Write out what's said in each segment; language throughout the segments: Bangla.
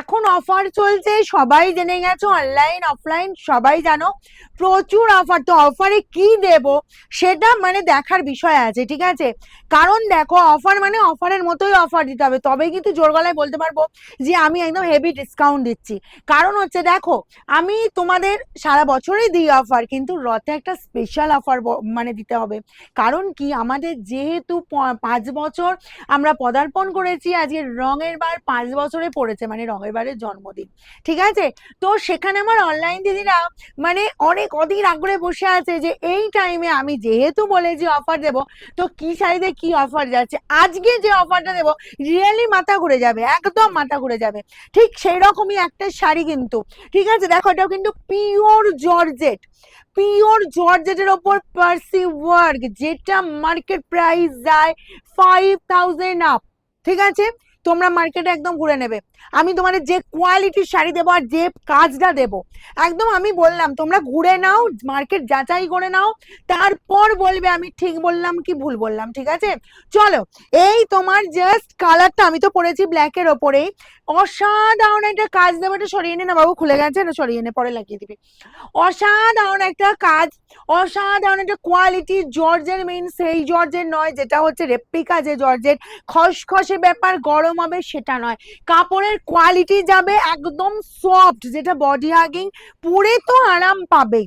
এখন অফার চলছে, সবাই জেনে গেছো অনলাইন অফলাইন সবাই জানো। প্রচুর অফার তো অফারে কি দেব সেটা মানে দেখার বিষয় আছে, ঠিক আছে? কারণ দেখো অফার মানে অফারের মতোই অফার দিতে হবে। তবে কিন্তু জোর গলায় বলতে পারব যে আমি একদম হেভি ডিসকাউন্ট দিচ্ছি। কারণ হচ্ছে দেখো, আমি তোমাদের সারা বছরই দিই অফার কিন্তু রথে একটা স্পেশাল অফার মানে দিতে হবে। কারণ কি? আমাদের যেহেতু পাঁচ বছর আমরা পদার্পণ করেছি, আজকে রঙের বার পাঁচ বছরে পড়েছে মানে রঙের বারের জন্মদিন। ঠিক আছে? তো সেখানে আমার অনলাইন দিদিরা মানে অনেক, অধীর আগ্রহে বসে আছে যে এই টাইমে আমি যেহেতু বলে যে অফার দেব, তো কি শাড়িতে কি অফার যাচ্ছে, আজকে যে অফারটা দেবো রিয়েলি মাথা ঘুরে যাবে, একদম মাথা ঘুরে যাবে। ঠিক সেই রকমই একটা শাড়ি কিন্তু। ঠিক আছে? দেখো, এটাও কিন্তু পিওর জর্জেট পিওর জর্জেটের ওপর পার্সি ওয়ার্ক যেটা মার্কেট প্রাইস যায় ফাইভ থাউজেন্ড আপ ঠিক আছে? তোমরা মার্কেটে একদম ঘুরে নেবে। আমি তোমাদের যে কোয়ালিটির শাড়ি দেবো আর যে কাজটা দেবো, একদম আমি বললাম, তোমরা ঘুরে নাও মার্কেট যাচাই করে নাও, তারপর বলবে আমি ঠিক বললাম কি ভুল বললাম, ঠিক আছে? চলো, এই তোমার জাস্ট কালারটা আমি তো পরেছি ব্ল্যাকের ওপরেই। অসাধারণ একটা কাজ দেবো, এটা সরিয়ে নে না বাবু, খুলে গেছে না সরিয়ে নে, পরে লাগিয়ে দিবি। অসাধারণ একটা কাজ, অসাধারণ একটা কোয়ালিটি জর্জের মেইন সেই জর্জের নয়, যেটা হচ্ছে রেপ্লিকা যে জর্জের খসখসে ব্যাপার, গরম হবে সেটা নয়। কাপড়ের কোয়ালিটি যাবে একদম সফট যেটা বডি হাগিং পরে তো আরাম পাবে।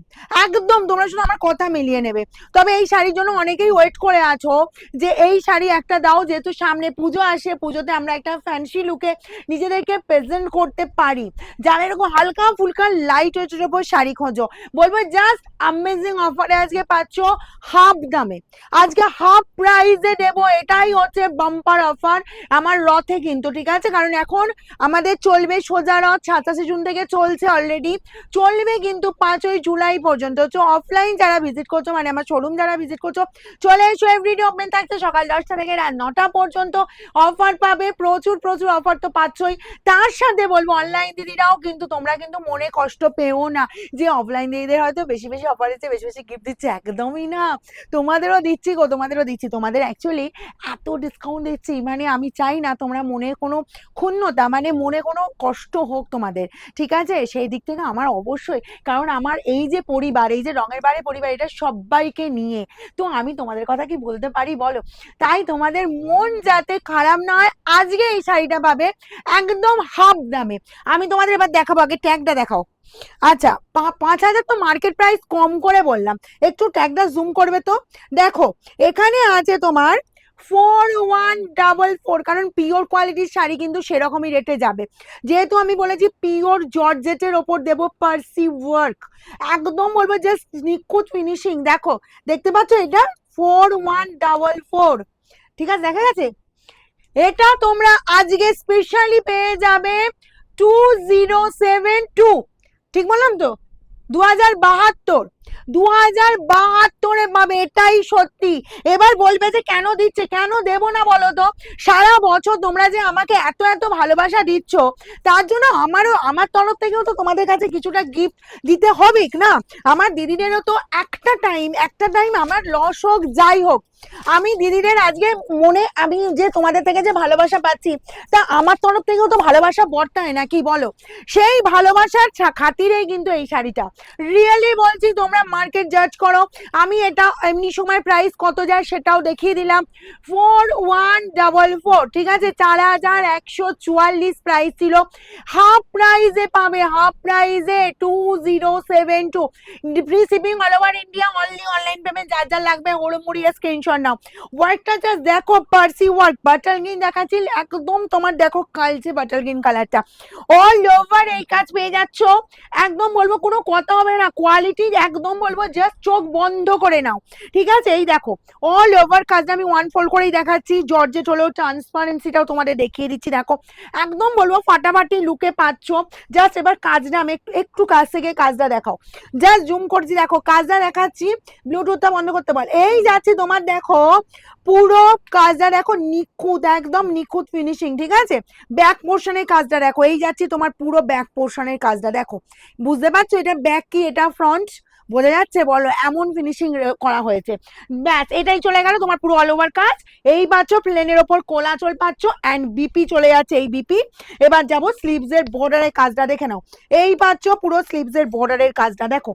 একদম, তোমরা শুধু আমার কথা মিলিয়ে নেবে। তবে এই শাড়ির জন্য অনেকেই ওয়েট করে আছো যে এই শাড়ি একটা দাও, যেহেতু সামনে পুজো আসে, পুজোতে আমরা একটা ফ্যান্সি লুকে নিজেদেরকে প্রেজেন্ট করতে পারি। যারা এরকম হালকা ফুলকা লাইট ওয়েটের উপর শাড়ি খোঁজো, বলব জাস্ট অ্যামেজিং অফারে আজকে পাচ্ছ হাফ দামে। আজকে হাফ প্রাইসে দেবো এটাই হচ্ছে বাম্পার অফার আমার রথে কিন্তু, ঠিক আছে? কারণ এখন আমাদের চলবে সোজা রথ, সাতাশে জুন থেকে চলছে অলরেডি চলবে কিন্তু পাঁচই জুলাই পর্যন্ত। তো অফলাইন যারা ভিজিট করছ মানে আমার শোরুম যারা ভিজিট করছ, চলে এসো এভরিডে ওপেন থাকছে সকাল দশটা থেকে রাত নটা পর্যন্ত। অফার পাবে, প্রচুর প্রচুর অফার তো পাচ্ছই। তার সাথে বলব অনলাইন দিদিরাও কিন্তু, তোমরা কিন্তু মনে কষ্ট পেও না যে অফলাইন দিদিদের হয়তো বেশি বেশি অফার দিচ্ছে, বেশি বেশি গিফট দিচ্ছে। একদমই না। তোমাদেরও দিচ্ছি গো, তোমাদেরও দিচ্ছি। তোমাদের অ্যাকচুয়ালি এত ডিসকাউন্ট দিচ্ছি। মানে আমি চাই না তোমরা মনে কোনো ক্ষুণ্ণতা মানে মনে কোনো কষ্ট হোক তোমাদের, ঠিক আছে? সেই দিক থেকে আমার অবশ্যই, কারণ আমার এই যে পরিবার, এই যে রঙের বারে পরিবার, এটা সবাইকে নিয়ে, তো আমি তোমাদের কথা কি বলতে পারি বলো? তাই তোমাদের মন যাতে খারাপ না হয়, আজকে এই শাড়িটা পাবে একদম হাফ দামে। আমি তোমাদের এবার দেখাবো, আগে ট্যাগটা দেখাও। আচ্ছা পাঁচ হাজার তো মার্কেট প্রাইস কম করে বললাম, একটু ট্যাগটা জুম করবে তো? দেখো, এখানে আছে তোমার ফোর ওয়ান ডাবল ফোর কারণ পিওর কোয়ালিটির শাড়ি কিন্তু সেরকমই রেটে যাবে। যেহেতু আমি বলেছি পিওর জর্জেটের ওপর দেবো পার্সি ওয়ার্ক একদম বলব জাস্ট নিখুঁত ফিনিশিং দেখো, দেখতে পাচ্ছ এটা? ফোর ওয়ান ডাবল ফোর ঠিক আছে, দেখা গেছে? এটা তোমরা আজকে স্পেশালি পেয়ে যাবে টু জিরো সেভেন টু ঠিক বললাম তো? দু হাজার বাহাত্তর দু হাজার বাহাত্তরে পাবে এটাই সত্যি। এবার বলবে যে কেন দিচ্ছে, কেন দেবো না বলো তো? সারা বছর তোমরা যে আমাকে এত এত ভালোবাসা দিচ্ছ, তার জন্য আমারও, আমার তরফ থেকেও তো তোমাদের কাছে কিছুটা গিফট দিতে হবে না? আমার দিদিদেরও তো একটা টাইম একটা টাইম আমার লস হোক, যাই হোক। আমি দিদিদের আজকে মনে, আমি যে তোমাদের থেকে যে ভালোবাসা পাচ্ছি, তা আমার তরফ থেকেও তো ভালোবাসা বর্তায় নাকি বলো? সেই ভালোবাসার খাতিরেই কিন্তু এই শাড়িটা। রিয়েলি বলছি, তোমরা মার্কেট জাজ করো। আমি এটা এমনি সময় প্রাইস কত যায় সেটাও দেখিয়ে দিলাম। ফোর ওয়ান ডাবল ফোর ঠিক আছে? চার হাজার একশো চুয়াল্লিশ প্রাইস ছিল। হাফ প্রাইজে পাবে হাফ প্রাইজে two zero seven two free shipping all over India only online payment যার যার লাগবে, ওড়মুড়িয়ে স্ক্রিনশট নাও। ওয়ার্কটা জাস্ট দেখো পার্সি ওয়ার্ক বাটার গ্রিন দেখাচ্ছি একদম তোমার দেখো বাটার গ্রিন কালারটা অল ওভার এই কাজ পেয়ে যাচ্ছ। একদম বলব কোনো কথা হবে না। কোয়ালিটি একদম বলব জাস্ট চোখ বন্ধ করে নাও। ঠিক আছে? এই দেখো অল ওভার কাজটা আমি ওয়ান করেই দেখাচ্ছি। জর্জেট হলেও ট্রান্সপারেন্সিটাও তোমাদের দেখিয়ে দিচ্ছি, দেখো। একদম বলব ফাটাফাটি লুকে পাচ্ছ। জাস্ট এবার কাজটা আমি একটু কাজ থেকে কাজটা দেখাও। জাস্ট জুম করছি, দেখো। কাজটা দেখাচ্ছি ব্লুটুথটা বন্ধ করতে বল। এই যাচ্ছে তোমার, দেখো পুরো কাজটা দেখো নিখুঁত, একদম নিখুঁত ফিনিশিং ঠিক আছে? ব্যাক পোর্শনের কাজটা দেখো, এই যাচ্ছি তোমার পুরো ব্যাক পোর্শনের কাজটা, দেখো। বুঝতে পারছ? এটা ব্যাক কি, এটা ফ্রন্ট বোঝা যাচ্ছে? বলো, এমন ফিনিশিং করা হয়েছে। ব্যাস, এটাই চলে গেল তোমার পুরো অল ওভার কাজ। এই পাচ্ছ প্লেনের ওপর কোলাচল পাচ্ছ অ্যান্ড বিপি চলে যাচ্ছে এই বিপি এবার যাব স্লিভস এর বর্ডারের কাজটা দেখে নাও। এই পাচ্ছ পুরো স্লিভস এর বর্ডারের কাজটা, দেখো।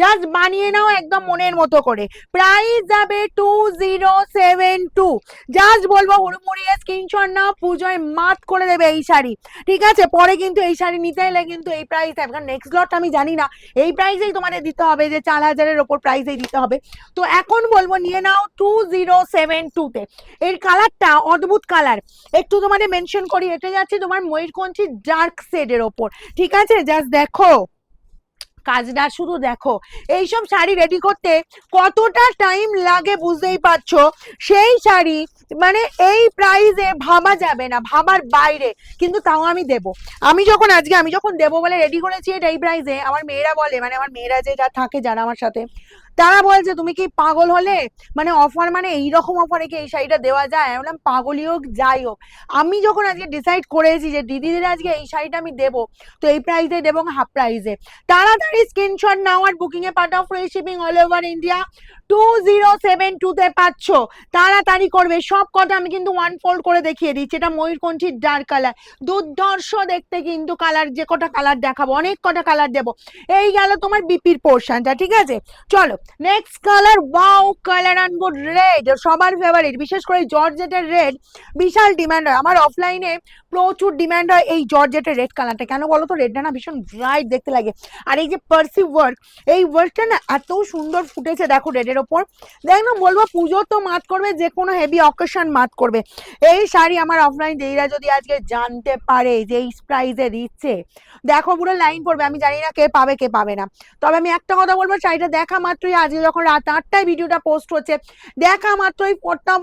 জাস্ট বানিয়ে নাও একদম মনের মতো করে। প্রাইস যাবে two zero seven two just বলব হুড়মুড়িয়ে স্ক্রিনশট নাও, পুজোয় মাত করে দেবে এই শাড়ি। ঠিক আছে? পরে কিন্তু এই শাড়ি নিতে এলে কিন্তু এই প্রাইস কারণ নেক্সট লট আমি জানি না, এই প্রাইসেই তোমাদের দিতে হবে যে চার হাজারের ওপর প্রাইসেই দিতে হবে। তো এখন বলব নিয়ে নাও টু জিরো সেভেন টুতে এর কালারটা অদ্ভুত কালার একটু তোমাদের মেনশন করি, এটা যাচ্ছে তোমার ময়ূরকঞ্চি ডার্ক শেডের ওপর। ঠিক আছে? জাস্ট দেখো। কাজটা শুধু দেখো। এইসব শাড়ি রেডি করতে কতটা টাইম লাগে বুঝতেই পারছ? সেই শাড়ি মানে এই প্রাইজে ভাবা যাবে না, ভাবার বাইরে। কিন্তু তাও আমি দেব। আমি যখন আজকে, আমি যখন দেবো বলে রেডি করেছি এটা এই প্রাইজে আমার মেয়েরা বলে মানে আমার মেয়েরা যে যা থাকে যারা আমার সাথে তারা বলছে, তুমি কি পাগল হলে? মানে অফার মানে এইরকম অফারে কি এই শাড়িটা দেওয়া যায়। আমি বললাম, পাগলই হোক, যাই হোক। আমি যখন আজকে ডিসাইড করেছি যে, দিদিদের আজকে এই শাড়িটা আমি দেবো, তো এই প্রাইসে দেবো হাফ প্রাইসে তাড়াতাড়ি স্ক্রিনশট নাও আর বুকিং এ পাঠাও free shipping all over India two zero seven টুতে পাচ্ছ। তাড়াতাড়ি করবে। সব কটা আমি কিন্তু ওয়ান ফোল্ড করে দেখিয়ে দিচ্ছি। এটা ময়ূরকণ্ঠীর ডার্ক কালার দুর্ধর্ষ দেখতে কিন্তু কালার যে কটা কালার দেখাবো, অনেক কটা কালার দেবো। এই গেল তোমার বিপির পোর্শনটা ঠিক আছে? চলো নেক্সট কালার ওয়াও কালার আনব রেড সবার ফেভারিট বিশেষ করে জর্জেটের রেড বিশাল ডিমান্ড হয়। আমার অফলাইনে প্রচুর ডিমান্ড হয় এই জর্জেটের রেড কালারটা কেন বলো তো রেডটা না ভীষণ ব্রাইট দেখতে লাগে। আর এই যে পার্সি ওয়ার্ক এই ওয়ার্কটা না এত সুন্দর ফুটেছে, দেখো রেডের ওপর। দেখ না, বলব পুজো তো মাত করবে, যে কোনো হেভি অকেশন মাত করবে। এই শাড়ি আমার অফলাইন দেইরা যদি আজকে জানতে পারে যে এই প্রাইসে দিচ্ছে, দেখো পুরো লাইন পড়বে। আমি জানি না কে পাবে কে পাবে না। তবে আমি একটা কথা বলব, শাড়িটা দেখা মাত্রই আজকে যখন রাত আটটায় ভিডিওটা পোস্ট হচ্ছে, দেখা মাত্রই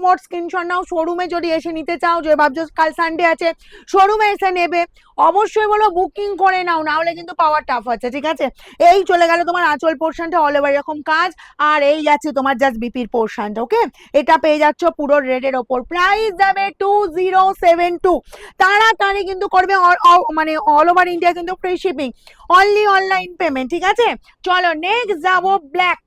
মোট স্ক্রিনশট নাও। শোরুমে যদি এসে নিতে চাও, যে ভাবছ কাল সানডে আছে শোরুমে এসে নেবে। অবশ্যই বলো বুকিং করে নাও না হলে কিন্তু পাওয়ার টাফ আছে, ঠিক আছে? এই চলে গেল তোমার আঁচল পোর্শনটা অল ওভার এরকম কাজ, আর এই যাচ্ছে তোমার জাস্ট বিপির পোর্শনটা ওকে এটা পেয়ে যাচ্ছ পুরো রেডের ওপর প্রাইস যাবে টু জিরো সেভেন টু তাড়াতাড়ি কিন্তু করবে মানে অল ওভার ইন্ডিয়া কিন্তু free shipping only online payment ঠিক আছে? চলো নেক্সট যাব ব্ল্যাক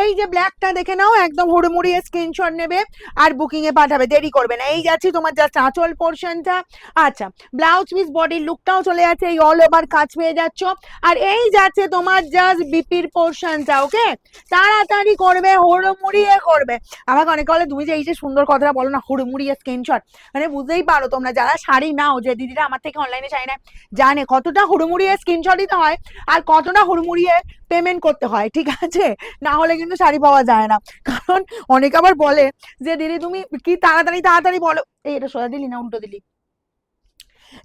এই যে ব্ল্যাকটা দেখে নাও, একদম হুড়মুড়িয়ে স্ক্রিনশট নেবে আর বুকিং এ পাঠাবে, দেরি করবে না। এই যাচ্ছে তোমার জাস্ট আঁচল পোর্শনটা আচ্ছা ব্লাউজ পিস বডির লুকটাও চলে যাচ্ছে, এই অল ওভার কাজ পেয়ে যাচ্ছ। আর এই যাচ্ছে তোমার জাস্ট বিপির পোর্শনটা ওকে তাড়াতাড়ি করবে, হুড়মুড়িয়ে করবে। আমাকে অনেকে বলে, তুমি যে এই যে সুন্দর কথাটা বলো না, হুড়মুড়িয়ে স্ক্রিনশট মানে বুঝতেই পারো তোমরা, যারা শাড়ি নাও, যে দিদিরা আমার থেকে অনলাইনে শাড়ি নেয় জানে কতটা হুড়মুড়িয়ে স্ক্রিনশট দিতে হয়, আর কতটা হুড়মুড়িয়ে পেমেন্ট করতে হয়, ঠিক আছে? না হলে কিন্তু শাড়ি পাওয়া যায় না। কারণ অনেকে আবার বলে যে, দিদি তুমি কি তাড়াতাড়ি তাড়াতাড়ি বলো? এই এটা সোজা দিলি না, উল্টো দিলি।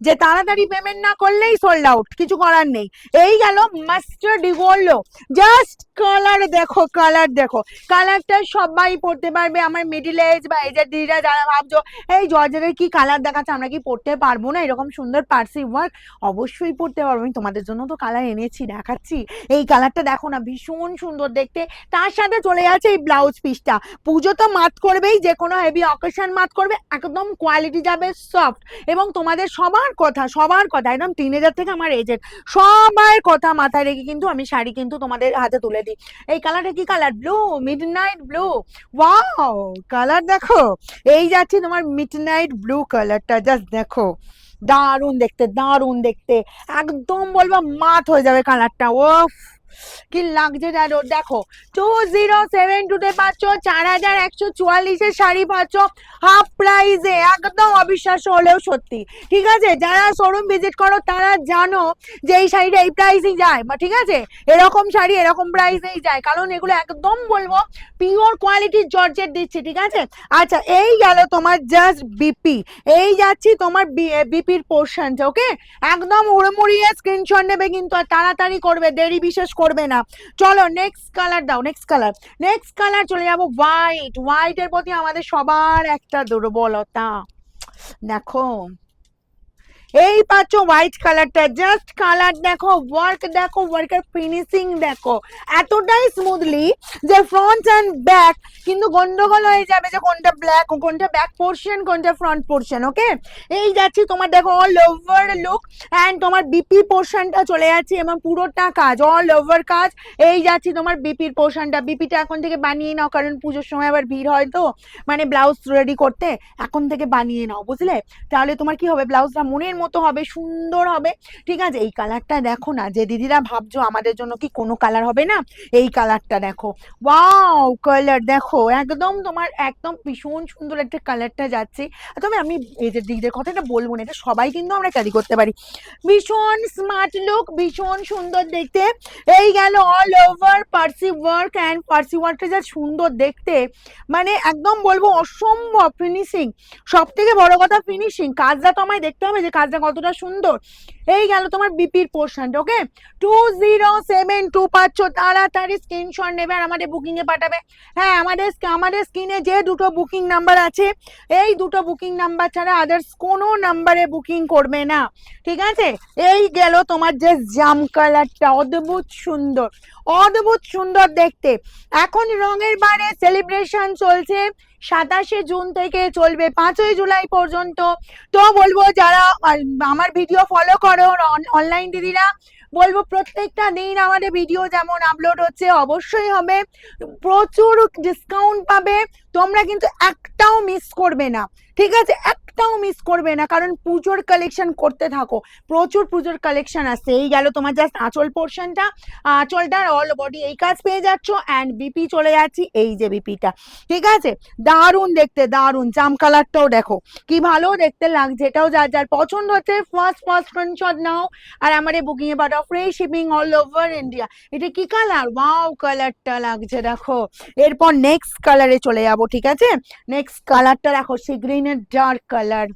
যে তাড়াতাড়ি পেমেন্ট না করলেই সোল্ড আউট কিছু করার নেই। এই গেল মাস্টার ডিভোল্লো জাস্ট কালার দেখো কালার দেখো। কালারটা সবাই পড়তে পারবে। আমার মিডিল এজ বা এজের দিদিরা যারা ভাবছ, এই জর্জের কি কালার দেখাচ্ছে? আমরা কি পড়তে পারব না? এরকম সুন্দর পার্সি ওয়ার্ক অবশ্যই পড়তে পারব। আমি তোমাদের জন্য তো কালার এনেছি, দেখাচ্ছি। এই কালারটা দেখো না, ভীষণ সুন্দর দেখতে। তার সাথে চলে যাচ্ছে এই ব্লাউজ পিসটা পুজো তো মাত করবেই যে কোনো হেভি অকেশন মাত করবে, একদম কোয়ালিটি যাবে সফট এবং তোমাদের সবার কথা, সবার কথা, একদম তিন হাজার থেকে আমার এজের সবার কথা মাথায় রেখে কিন্তু আমি শাড়ি কিন্তু তোমাদের হাতে তুলে দিই। এই কালারটা কি colour blue midnight blue wow colour দেখো, এই যাচ্ছে তোমার মিড নাইট ব্লু কালারটা জাস্ট দেখো। দারুণ দেখতে দারুণ দেখতে। একদম বলব মাত হয়ে যাবে কালারটা ও কি লাগছে দাদু দেখো। টু জিরো সেভেন টুতে পাচ্ছ, চার হাজার একশো চুয়াল্লিশের শাড়ি পাচ্ছ হাফ প্রাইসে একদম অবিশ্বাস্য হলেও সত্যি। ঠিক আছে? যারা শোরুম ভিজিট করো, তারা জানো যে এই শাড়িটা এই প্রাইসেই যায়। বা ঠিক আছে? এরকম শাড়ি এরকম প্রাইসেই যায়। কারণ এগুলো একদম বলব পিওর কোয়ালিটির জর্জেট দিচ্ছি, ঠিক আছে? আচ্ছা এই গেল তোমার জাস্ট বিপি এই যাচ্ছি তোমার বিপির পোর্শনটা ওকে একদম উড়মুড়িয়ে স্ক্রিনশট নেবে কিন্তু তাড়াতাড়ি করবে, দেরি বিশেষ করবে না। চলো নেক্সট কালার দাও নেক্সট কালার নেক্সট কালার চলে যাব হোয়াইট হোয়াইটের প্রতি আমাদের সবার একটা দুর্বলতা। দেখো এই পাচ্ছ হোয়াইট কালারটা জাস্ট কালার দেখো ওয়ার্ক দেখো ওয়ার্কের ফিনিশিং দেখো। এতটাই স্মুথলি যে ফ্রন্ট অ্যান্ড ব্যাক কিন্তু গন্ডগোল হয়ে যাবে যে কোনটা ব্ল্যাক কোনটা ব্যাক পোর্শন কোনটা ফ্রন্ট পোর্শন ওকে এই যাচ্ছি তোমার দেখো অল ওভার লুক অ্যান্ড তোমার বিপি পোর্শনটা চলে যাচ্ছে এবং পুরোটা কাজ অল ওভার কাজ। এই যাচ্ছি তোমার বিপির পোর্শনটা বিপিটা এখন থেকে বানিয়ে নাও, কারণ পুজোর সময় আবার ভিড় হয় তো। মানে ব্লাউজ রেডি করতে এখন থেকে বানিয়ে নাও, বুঝলে? তাহলে তোমার কি হবে? ব্লাউজটা মনের মতো হবে, সুন্দর হবে। ঠিক আছে? এই কালারটা দেখো না, যে দিদিরা ভাবছ আমাদের জন্য কি কোনো কালার হবে না? এই কালারটা দেখো। ওয়াও কালার দেখো, একদম তোমার একদম ভীষণ সুন্দর একটা কালারটা যাচ্ছে। তবে আমি এই যে দিদিদের কথাটা বলব না, এটা সবাই কিন্তু আমরা ক্যারি করতে পারি। ভীষণ স্মার্ট লুক ভীষণ সুন্দর দেখতে। এই গেল all over Parsi work and Parsi ওয়ার্কটা যা সুন্দর দেখতে। মানে একদম বলব অসম্ভব ফিনিশিং সব থেকে বড় কথা ফিনিশিং কাজটা তো আমায় দেখতে হবে যে কাজটা কতটা সুন্দর। এই গেল তোমার বিপির পোর্শনটা okay two zero seven two পাচ্ছ তাড়াতাড়ি স্ক্রিনশট নেবে আর আমাদের বুকিং এ পাঠাবে। হ্যাঁ আমাদের আমাদের স্ক্রিনে যে দুটো বুকিং নাম্বার আছে, এই দুটো বুকিং নাম্বার ছাড়া আদার্স কোনো নাম্বারে বুকিং করবে না। ঠিক আছে? এই গেল তোমার যে জাম কালারটা অদ্ভুত সুন্দর। অদ্ভুত সুন্দর দেখতে। এখন রঙের বারে সেলিব্রেশন চলছে। সাতাশে জুন থেকে চলবে, পাঁচই জুলাই পর্যন্ত। তো বলব যারা আমার ভিডিও ফলো করো অনলাইন দিদিরা, বলব প্রত্যেকটা দিন আমাদের ভিডিও যেমন আপলোড হচ্ছে, অবশ্যই হবে। প্রচুর ডিসকাউন্ট পাবে। তোমরা কিন্তু একটাও মিস করবে না। ঠিক আছে? একটাও মিস করবে না। কারণ পুজোর কালেকশন করতে থাকো। প্রচুর পুজোর কালেকশন আসছে এই গেল তোমার জাস্ট আঁচল পোর্শনটা আঁচলটার অল বডি এই কাজ পেয়ে যাচ্ছ। অ্যান্ড বিপি চলে যাচ্ছি এই যে বিপিটা ঠিক আছে? দারুণ দেখতে, দারুণ। জাম কালারটাও দেখো। কি ভালো দেখতে লাগছে। এটাও যার যার পছন্দ হচ্ছে ফার্স্ট ফার্স্ট স্ক্রিনশট নাও। আর আমার এই বুকিং এ পাঠাও। Free shipping all over India এটা কি কালার ওয়াও কালারটা লাগছে, দেখো। এরপর নেক্সট কালারে চলে যাব। ঠিক আছে? নেক্সট কালারটা দেখো, সি গ্রিনের ডার্ক কালার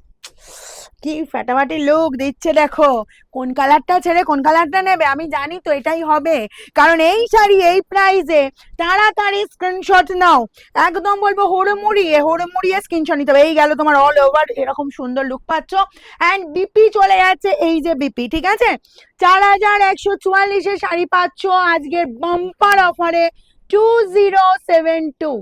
কি ফাটাফাটি লুক দিচ্ছে দেখো। কোন কালারটা ছেড়ে কোন কালারটা নেবে? আমি জানি তো এটাই হবে। কারণ এই শাড়ি এই প্রাইসে তাড়াতাড়ি স্ক্রিনশট নাও। একদম বলব হুড়মুড়িয়ে হুড়মুড়িয়ে স্ক্রিনশট নিতে হবে। এই গেল তোমার অল ওভার এরকম সুন্দর লুক পাচ্ছ। অ্যান্ড বিপি চলে যাচ্ছে, এই যে বিপি ঠিক আছে? চার হাজার একশো চুয়াল্লিশে শাড়ি পাচ্ছ আজকের বাম্পার অফারে টু জিরো সেভেন টু